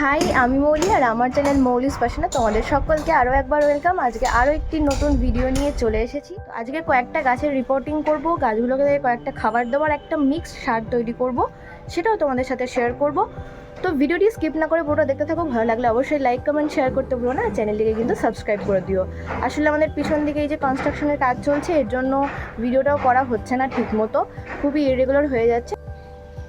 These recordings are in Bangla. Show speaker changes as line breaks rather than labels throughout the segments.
হাই আমি মৌলি আর আমার চ্যানেল মৌলিস পাশানা তোমাদের সকলকে আরও একবার ওয়েলকাম আজকে আরও একটি নতুন ভিডিও নিয়ে চলে এসেছি। আজকে কয়েকটা গাছের রিপোর্টিং করব, গাছগুলোকে কয়েকটা খাবার দেওয়ার একটা মিক্স সার তৈরি করব, সেটাও তোমাদের সাথে শেয়ার করব। তো ভিডিওটি স্কিপ না করে পুরোটা দেখতে থাকো, ভালো লাগলে অবশ্যই লাইক কমেন্ট শেয়ার করতে ভুলো না চ্যানেলটিকে কিন্তু সাবস্ক্রাইব করে দিও। আসলে আমাদের পিছন দিকে এই যে কনস্ট্রাকশনের কাজ চলছে, এর জন্য ভিডিওটাও করা হচ্ছে না ঠিক মতো খুবই ইরেগুলার হয়ে যাচ্ছে।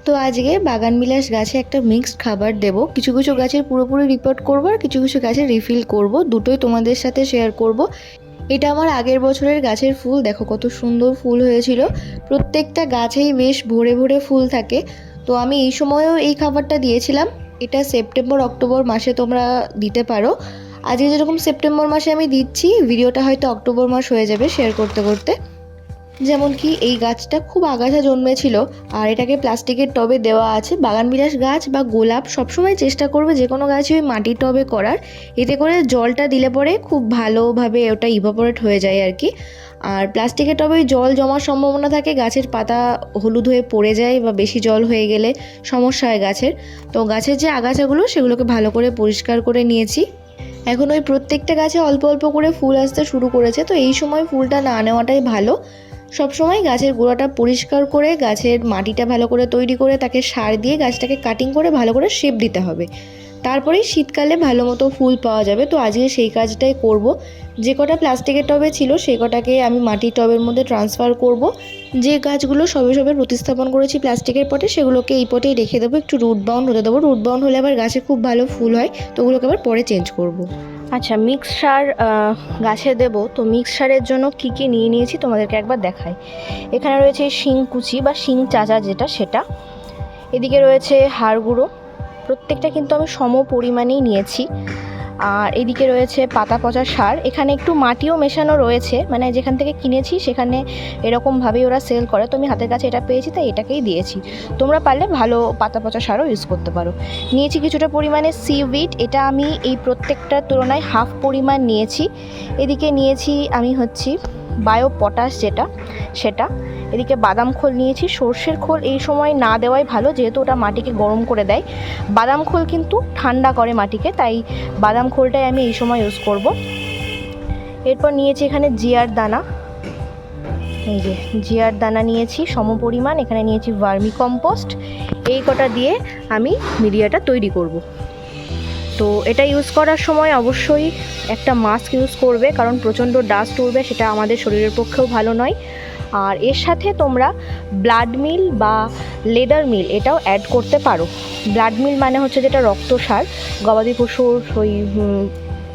তো আজকে বাগান বিলাস গাছে একটা মিক্সড খাবার দেব। কিছু কিছু গাছের পুরোপুরি রিপোর্ট করব আর কিছু কিছু গাছে রিফিল করব। দুটোই তোমাদের সাথে শেয়ার করব। এটা আমার আগের বছরের গাছের ফুল। দেখো কত সুন্দর ফুল হয়েছিল। প্রত্যেকটা গাছেই বেশ ভরে ভরে ফুল থাকে। তো আমি এই সময়েও এই খাবারটা দিয়েছিলাম। এটা সেপ্টেম্বর, অক্টোবর মাসে তোমরা দিতে পারো। আজকে যেরকম সেপ্টেম্বর মাসে আমি দিচ্ছি, ভিডিওটা হয়তো অক্টোবর মাস হয়ে যাবে শেয়ার করতে করতে। যেমন কি এই গাছটা খুব আগাছা জন্মেছিল, আর এটাকে প্লাস্টিকের টবে দেওয়া আছে। বাগানবিলাস গাছ বা গোলাপ সবসময় চেষ্টা করবে যে কোনো গাছই ওই মাটির টবে করার। এতে করে জলটা দিলে পরে খুব ভালোভাবে ওটা ইভাপোরেট হয়ে যায় আর কি। আর প্লাস্টিকের টবে জল জমার সম্ভাবনা থাকে, গাছের পাতা হলুদ হয়ে পড়ে যায় বা বেশি জল হয়ে গেলে সমস্যা হয় গাছের। তো গাছের যে আগাছাগুলো, সেগুলোকে ভালো করে পরিষ্কার করে নিয়েছি। এখন ওই প্রত্যেকটা গাছে অল্প অল্প করে ফুল আসতে শুরু করেছে, তো এই সময় ফুলটা না নেওয়াটাই ভালো। সবসময় গাছের গোড়াটা পরিষ্কার করে, গাছের মাটিটা ভালো করে তৈরি করে, তাকে সার দিয়ে গাছটাকে কাটিং করে ভালো করে শেপ দিতে হবে। তারপরেই শীতকালে ভালো মতো ফুল পাওয়া যাবে। তো আজকে সেই কাজটাই করব। যে কটা প্লাস্টিকের টবে ছিল সেই কটাকে আমি মাটির টবের মধ্যে ট্রান্সফার করব। যে গাছগুলো সবে সবে প্রতিস্থাপন করেছি প্লাস্টিকের পটে, সেগুলোকে এই পটেই রেখে দেবো। একটু রুট বাউন্ড হতে দেবো। রুট বাউন্ড হলে আবার গাছে খুব ভালো ফুল হয়, তো ওগুলোকে আবার পরে চেঞ্জ করব। আচ্ছা মিক্স সার গাছে দেব। তো মিক্স সারের জন্য কী কী নিয়ে নিয়েছি তোমাদেরকে একবার দেখাই। এখানে রয়েছে শিং কুচি বা শিং চাচা যেটা, সেটা। এদিকে রয়েছে হাড় গুঁড়ো। প্রত্যেকটা কিন্তু আমি সম পরিমাণেই নিয়েছি। আর এদিকে রয়েছে পাতা পচা সার। এখানে একটু মাটিও মেশানো রয়েছে। মানে যেখান থেকে কিনেছি, সেখানে এরকমভাবেই ওরা সেল করে। তো আমি হাতের কাছে এটা পেয়েছি, তাই এটাকেই দিয়েছি। তোমরা পারলে ভালো পাতা পচা সারও ইউজ করতে পারো। নিয়েছি কিছুটা পরিমাণে সিউইড এটা আমি এই প্রত্যেকটার তুলনায় হাফ পরিমাণ নিয়েছি। এদিকে নিয়েছি আমি হচ্ছি বায়ো পটাশ যেটা, সেটা। এদিকে বাদাম খোল নিয়েছি। সর্ষের খোল এই সময় না দেওয়াই ভালো, যেহেতু ওটা মাটিকে গরম করে দেয়। বাদাম খোল কিন্তু ঠান্ডা করে মাটিকে, তাই বাদাম খোলটাই আমি এই সময় ইউজ করব। এরপর নিয়েছি এখানে জিয়ার দানা। এই যে, জিয়ার দানা নিয়েছি সম পরিমাণ এখানে নিয়েছি ভার্মি কম্পোস্ট। এই কটা দিয়ে আমি মিডিয়াটা তৈরি করব। তো এটা ইউজ করার সময় অবশ্যই একটা মাস্ক ইউজ করবে, কারণ প্রচণ্ড ডাস্ট উঠবে সেটা আমাদের শরীরের পক্ষেও ভালো নয়। আর এর সাথে তোমরা ব্লাড মিল বা লেদার মিল এটাও অ্যাড করতে পারো। ব্লাড মিল মানে হচ্ছে যেটা রক্ত সার, গবাদি পশুর ওই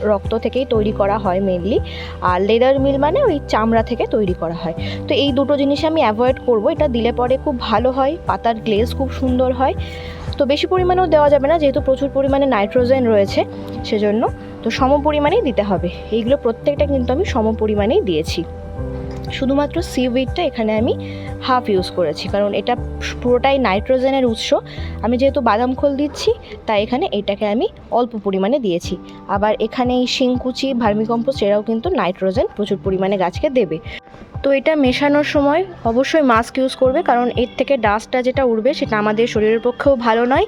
রক্ত থেকেই তৈরি করা হয় মেনলি আর লেদার মিল মানে ওই চামড়া থেকে তৈরি করা হয়। তো এই দুটো জিনিস আমি অ্যাভয়েড করব। এটা দিলে পরে খুব ভালো হয়, পাতার গ্লেজ খুব সুন্দর হয়। তো বেশি পরিমাণেও দেওয়া যাবে না, যেহেতু প্রচুর পরিমাণে নাইট্রোজেন রয়েছে, সেজন্য তো সম পরিমাণেই দিতে হবে। এইগুলো প্রত্যেকটা কিন্তু আমি সম পরিমাণেই দিয়েছি। শুধুমাত্র সিউইডটা এখানে আমি হাফ ইউজ করেছি, কারণ এটা পুরোটাই নাইট্রোজেনের উৎস। আমি যেহেতু বাদাম খোল দিচ্ছি, তাই এখানে এটাকে আমি অল্প পরিমাণে দিয়েছি। আবার এখানে এই শিংকুচি, ভার্মিকম্পোস্ট এরাও কিন্তু নাইট্রোজেন প্রচুর পরিমাণে গাছকে দেবে। তো এটা মেশানোর সময় অবশ্যই মাস্ক ইউজ করবে, কারণ এর থেকে ডাস্টটা যেটা উঠবে সেটা আমাদের শরীরের পক্ষেও ভালো নয়।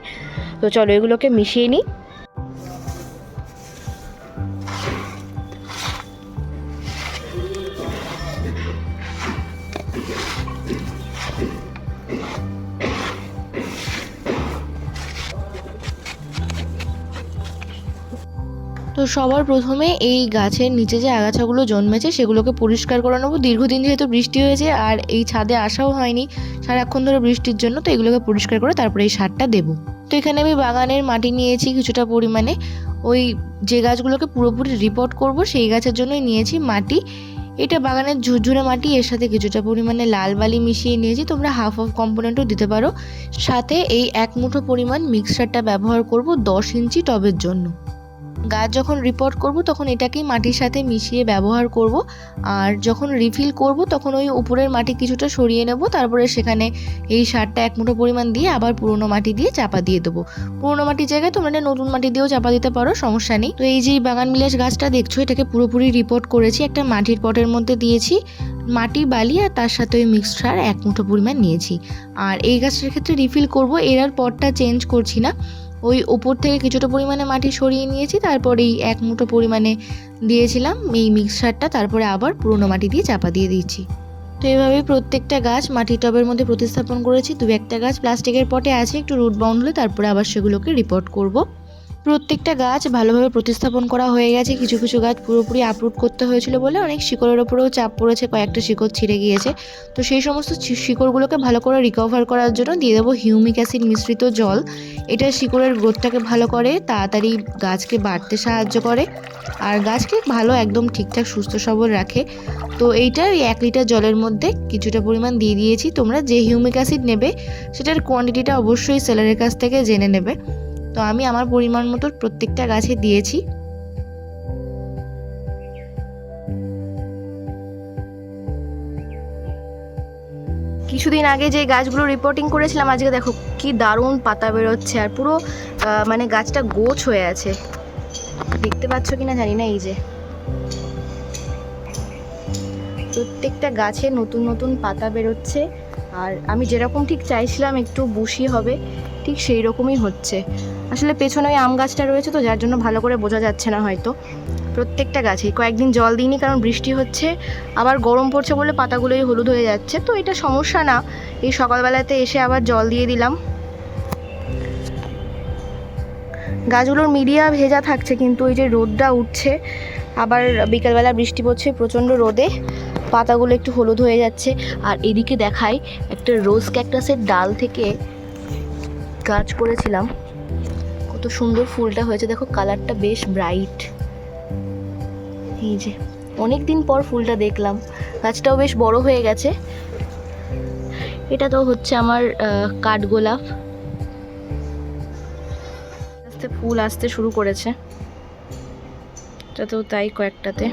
তো চলো এগুলোকে মিশিয়ে নিই। তো সবার প্রথমে এই গাছের নিচে যে আগাছাগুলো জন্মেছে, সেগুলোকে পরিষ্কার করে নেব। দীর্ঘদিন যেহেতু বৃষ্টি হয়েছে আর এই ছাদে আসাও হয়নি, সারাক্ষণ ধরে বৃষ্টির জন্য, তো এগুলোকে পরিষ্কার করে তারপরে এই সারটা দেবো। তো এখানে আমি বাগানের মাটি নিয়েছি কিছুটা পরিমাণে। ওই যে গাছগুলোকে পুরোপুরি রিপোর্ট করব, সেই গাছের জন্যই নিয়েছি মাটি। এটা বাগানের ঝুরঝুরে মাটি, এর সাথে কিছুটা পরিমাণে লাল বালি মিশিয়ে নিয়েছি। তোমরা হাফ অফ কম্পোনেন্টও দিতে পারো। সাথে এই এক মুঠো পরিমাণ মিক্সারটা ব্যবহার করব দশ ইঞ্চি টবের জন্য। গাছ যখন রিপোর্ট করব, তখন এটাকেই মাটির সাথে মিশিয়ে ব্যবহার করব। আর যখন রিফিল করব, তখন ওই উপরের মাটি কিছুটা সরিয়ে নেব, তারপরে সেখানে এই সারটা এক মুঠো পরিমাণ দিয়ে আবার পুরনো মাটি দিয়ে চাপা দিয়ে দেবো। পুরনো মাটির জায়গায় তোমরা নতুন মাটি দিয়েও চাপা দিতে পারো, সমস্যা নেই। তো এই যে বাগান বিলাস গাছটা দেখছ, এটাকে পুরোপুরি রিপোর্ট করেছি, একটা মাটির পটের মধ্যে দিয়েছি। মাটি, বালি আর তার সাথে ওই মিক্সড সার এক মুঠো পরিমাণ নিয়েছি। আর এই গাছটার ক্ষেত্রে রিফিল করব, এর আর পটটা চেঞ্জ করছি না।
ওই ওপর থেকে কিছুটা পরিমাণে মাটি সরিয়ে নিয়েছি, তারপর এই এক মুঠো পরিমাণে দিয়েছিলাম এই মিক্সারটা তারপরে আবার পুরনো মাটি দিয়ে চাপা দিয়ে দিয়েছি। তো এইভাবে প্রত্যেকটা গাছ মাটির টবের মধ্যে প্রতিস্থাপন করেছি। দু একটা গাছ প্লাস্টিকের পটে আছে, একটু রুট বাউন্ড হলে তারপরে আবার সেগুলোকে রিপোর্ট করব। প্রত্যেকটা গাছ ভালোভাবে প্রতিস্থাপন করা হয়ে গেছে। কিছু কিছু গাছ পুরোপুরি আপরুট করতে হয়েছিল বলে অনেক শিকড়ের ওপরেও চাপ পড়েছে, কয়েকটা শিকড় ছিঁড়ে গিয়েছে। তো সেই সমস্ত শিকড়গুলোকে ভালো করে রিকভার করার জন্য দিয়ে দেবো হিউমিক অ্যাসিড মিশ্রিত জল। এটা শিকড়ের গ্রোথটাকে ভালো করে তাড়াতাড়ি গাছকে বাড়তে সাহায্য করে আর গাছকে ভালো একদম ঠিকঠাক সুস্থ সবল রাখে। তো এইটা এক লিটার জলের মধ্যে কিছুটা পরিমাণ দিয়ে দিয়েছি। তোমরা যে হিউমিক অ্যাসিড নেবে, সেটার কোয়ান্টিটিটা অবশ্যই সেলারের কাছ থেকে জেনে নেবে। তো আমি আমার পরিমাণ মতো প্রত্যেকটা গাছে দিয়েছি।
কিছুদিন আগে যে গাছগুলো রিপোর্টিং করেছিলাম, আজকে দেখো কি দারুণ পাতা বেরোচ্ছে আর পুরো মানে গাছটা গোছ হয়ে আছে। দেখতে পাচ্ছ কিনা জানি না এই যে। প্রত্যেকটা গাছে নতুন নতুন পাতা বেরোচ্ছে আর আমি যেরকম ঠিক চাইছিলাম একটু বুশি হবে, ঠিক সেই রকমই হচ্ছে। আসলে পেছনে ওই আম গাছটা রয়েছে তো, যার জন্য ভালো করে বোঝা যাচ্ছে না হয়তো। প্রত্যেকটা গাছে কয়েকদিন জল দিইনি কারণ বৃষ্টি হচ্ছে, আবার গরম পড়ছে বলে পাতাগুলোই হলুদ হয়ে যাচ্ছে, তো এটা সমস্যা না। এই সকালবেলাতে এসে আবার জল দিয়ে দিলাম। গাছগুলোর মিডিয়া ভেজা থাকছে কিন্তু ওই যে রোদটা উঠছে, আবার বিকালবেলা বৃষ্টি পড়ছে প্রচণ্ড রোদে, পাতাগুলো একটু হলুদ হয়ে যাচ্ছে। আর এদিকে দেখাই একটা রোজ ক্যাকটাসের ডাল থেকে গাছ করেছিলাম। কত সুন্দর ফুলটা হয়েছে। দেখো, কালারটা বেশ ব্রাইট এই যে অনেক দিন পর ফুলটা দেখলাম। গাছটাও বেশ বড় হয়ে গেছে। এটা তো হচ্ছে আমার কাঠগোলাপ। আস্তে ফুল আসতে শুরু করেছে। এটাতেও তাই কয়েকটাতে।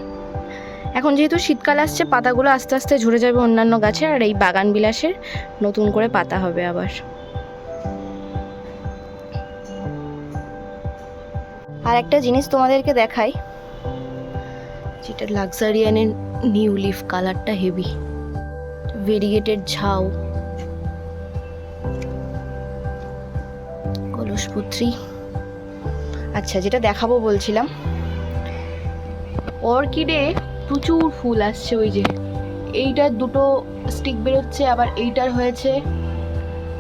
এখন যেহেতু শীতকাল আসছে, পাতাগুলো আস্তে আস্তে ঝরে যাবে অন্যান্য গাছে, আর এই বাগান বিলাসের নতুন করে পাতা হবে আবার। আর একটা জিনিস তোমাদেরকে দেখাই। যেটা লাক্সারিয়ানের নিউ লিফ কালারটা হেভি। ভেরিগেটেড ঝাউ। কলসপত্রী। আচ্ছা যেটা দেখাবো বলছিলাম। অর্কিডে প্রচুর ফুল আসছে ওই যে। এইটার দুটো স্টিক বেরোচ্ছে, আবার এইটার হয়েছে।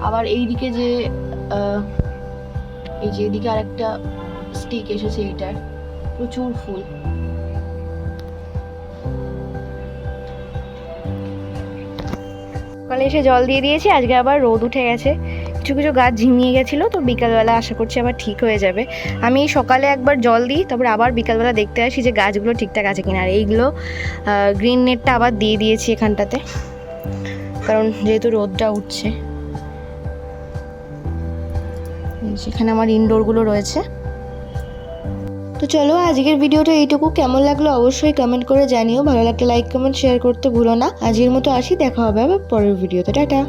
আবার এইদিকে যে এই যে এদিকে আরেকটা স্টিক এসেছে এইটার প্রচুর ফুল। সকালে এসে জল দিয়ে দিয়েছি, আজকে আবার রোদ উঠে গেছে। কিছু কিছু গাছ ঝিমিয়ে গেছিল, তো বিকালবেলা আশা করছি আবার ঠিক হয়ে যাবে। আমি সকালে একবার জল দিই, তারপরে আবার বিকালবেলা দেখতে আসি যে গাছগুলো ঠিকঠাক আছে কিনা। আর এইগুলো গ্রিন নেটটা আবার দিয়ে দিয়েছি এখানটাতে। কারণ যেহেতু রোদটা উঠছে। সেখানে আমার ইনডোরগুলো রয়েছে। তো চলো আজকের ভিডিওটা এইটুকু। কেমন লাগল অবশ্যই কমেন্ট করে জানিও। ভালো লাগলে লাইক কমেন্ট শেয়ার করতে ভুলো না। আজকের মতো আসি, দেখা হবে আবার পরের ভিডিওতে। টাটা।